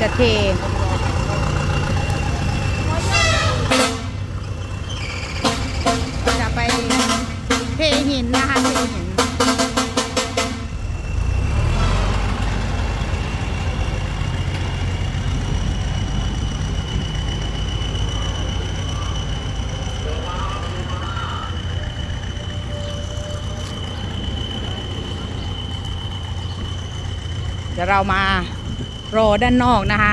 จะเท จะไปเทหินนะคะเทหินเดี๋ยวเรามา รอด้านนอกนะคะ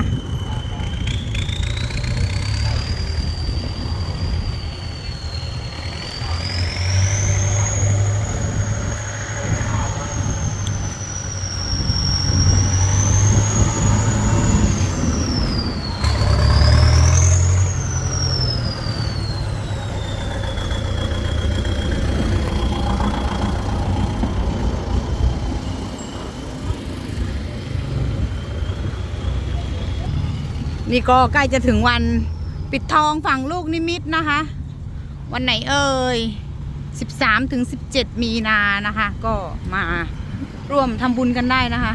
นี่ก็ใกล้จะถึงวันปิดทองฝั่งลูกนิมิตนะคะ วันไหนเอ่ย 13ถึง17 มีนานะคะ ก็มาร่วมทำบุญกันได้นะคะ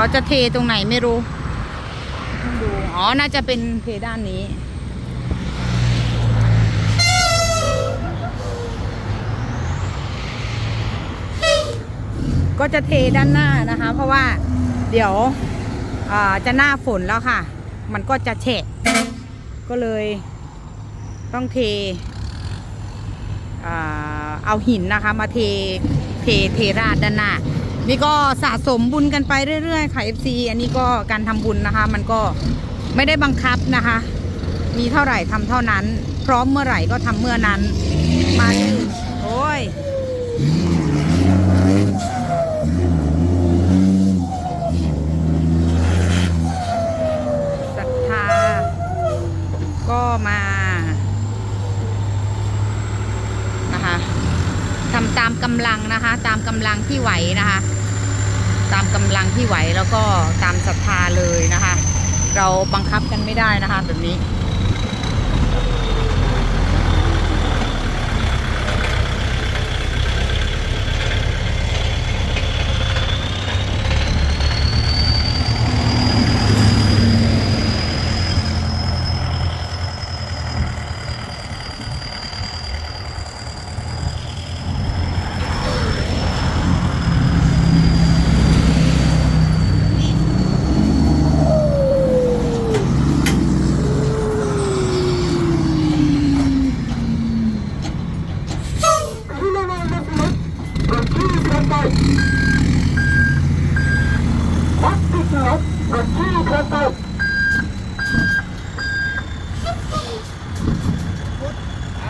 เขาจะเทตรงไหนไม่รู้ต้องดู อ๋อ น่าจะเป็นเทด้านนี้ก็จะเทด้านหน้านะคะ เพราะว่าเดี๋ยวอ่าจะหน้าฝนแล้วค่ะ มันก็จะแฉะก็เลยต้องเทอ่าเอาหินนะคะ มาเทเทเทราดด้านหน้า นี่ก็สะสมบุญกันไปเรื่อยๆค่ะ FC อันนี้ก็การทำบุญนะคะ มันก็ไม่ได้บังคับนะคะ มีเท่าไหร่ทำเท่านั้น พร้อมเมื่อไหร่ก็ทำเมื่อนั้น มาโอ้ย ศรัทธา ก็มานะคะทำตามกำลัง นะคะตามกำลังที่ไหวนะคะ ตามกำลังที่ไหวแล้วก็ตามศรัทธาเลยนะคะ เราบังคับกันไม่ได้นะคะแบบนี้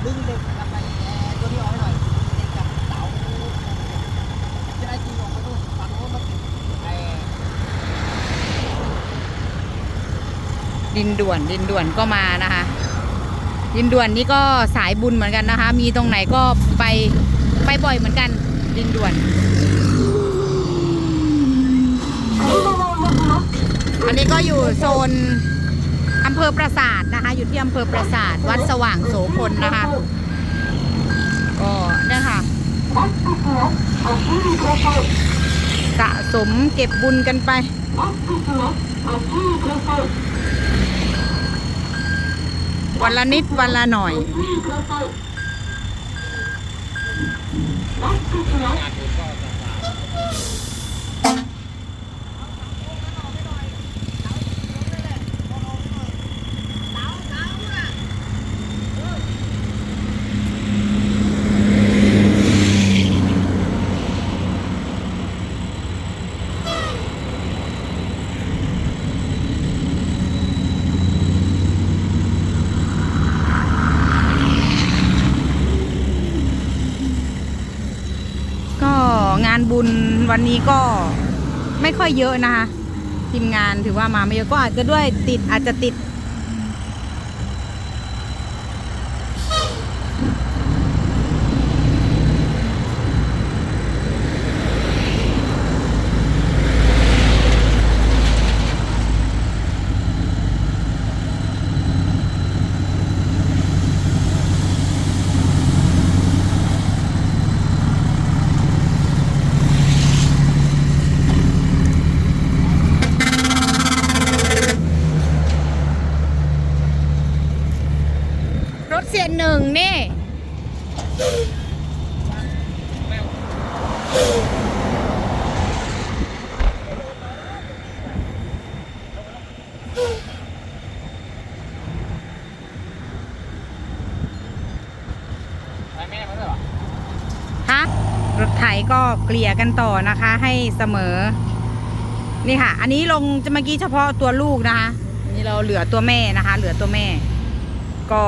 ดึงเด็กกลับไปตัวนี้ออกให้หน่อยเด็กกับเต๋าจะได้ดึงออกไปดูฝั่งโน้นมันติดไอ้ ดินด่วนดินด่วนก็มานะคะ ดินด่วนนี่ก็สายบุญเหมือนกันนะคะ มีตรงไหนก็ไปไปบ่อยเหมือนกัน ดินด่วน อันนี้ก็อยู่โซนอำเภอปราสาทนะคะ อยู่ที่อำเภอปราสาทวัดสว่างโสพลนะคะก็เนี่ยค่ะสะสมเก็บบุญกันไป วันละนิดวันละหน่อย ก็งานบุญวันนี้ก็ไม่ค่อยเยอะนะคะทีมงานถือว่ามาไม่เยอะก็อาจจะด้วยติดอาจจะติด เสียหนึ่งนี่ ไปแม่มาด้วยเหรอฮะรถไถก็เกลี่ยกันต่อนะคะ ให้เสมอ นี่ค่ะ อันนี้ลงจะเมื่อกี้เฉพาะตัวลูกนะคะอันนี่เราเหลือตัวแม่นะคะ เหลือตัวแม่ ก็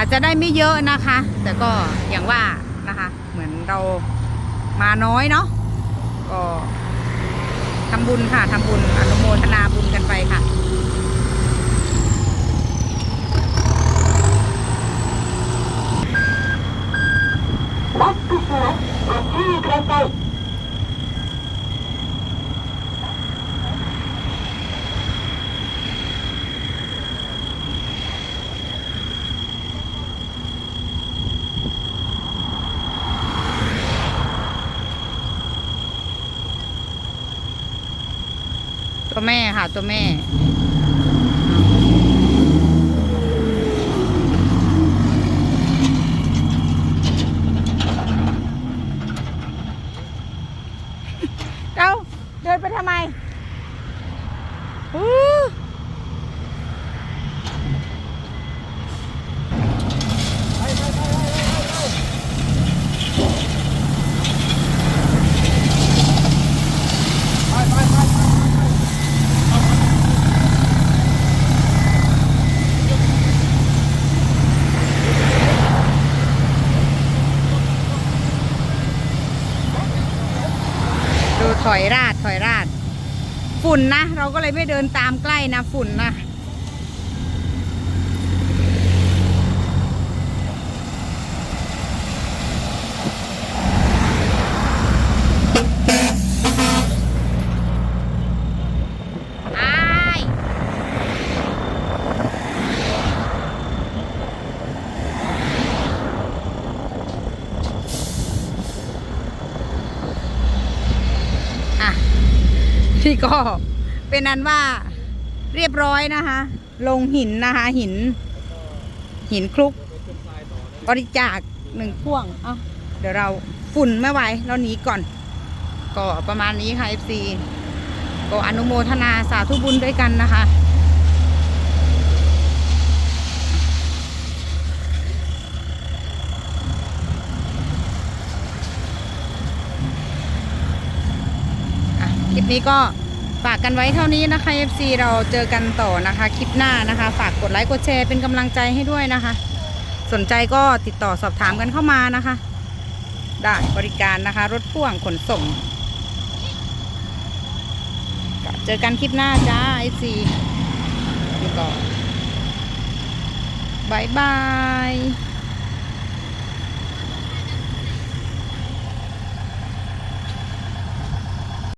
อาจจะได้ไม่เยอะนะคะ แต่ก็อย่างว่านะคะ เหมือนเรามาน้อยเนาะก็ทำบุญค่ะทำบุญอนุโมทนาบุญกันไปค่ะ ตัวแม่ค่ะ ตัวแม่ เจ้าเดินไปทำไมอู้ดูถ อยราดถอยราด ฝุ่นนะ เราก็เลยไม่เดินตามใกล้นะฝุ่นนะ อายอะ ที่ก็เป็นนั้นว่าเรียบร้อยนะคะ ลงหินนะคะ หิน หินคลุก บริจาคหนึ่งพ่วง เอ้าเดี๋ยวเราฝุ่นไม่ไหวเราหนีก่อน ก็ประมาณนี้ค่ะ FC ก็อนุโมทนาสาธุบุญด้วยกันนะคะ อะคลิป นี้ก็ฝากกันไว้เท่านี้นะคะ FC เราเจอกันต่อนะคะ คลิปหน้านะคะ ฝากกดไลค์กดแชร์เป็นกำลังใจให้ด้วยนะคะ สนใจก็ติดต่อสอบถามกันเข้ามานะคะ ได้บริการนะคะ รถพ่วงขนส่งเจอกันคลิปหน้าจ้า FC นี่ก็บายบาย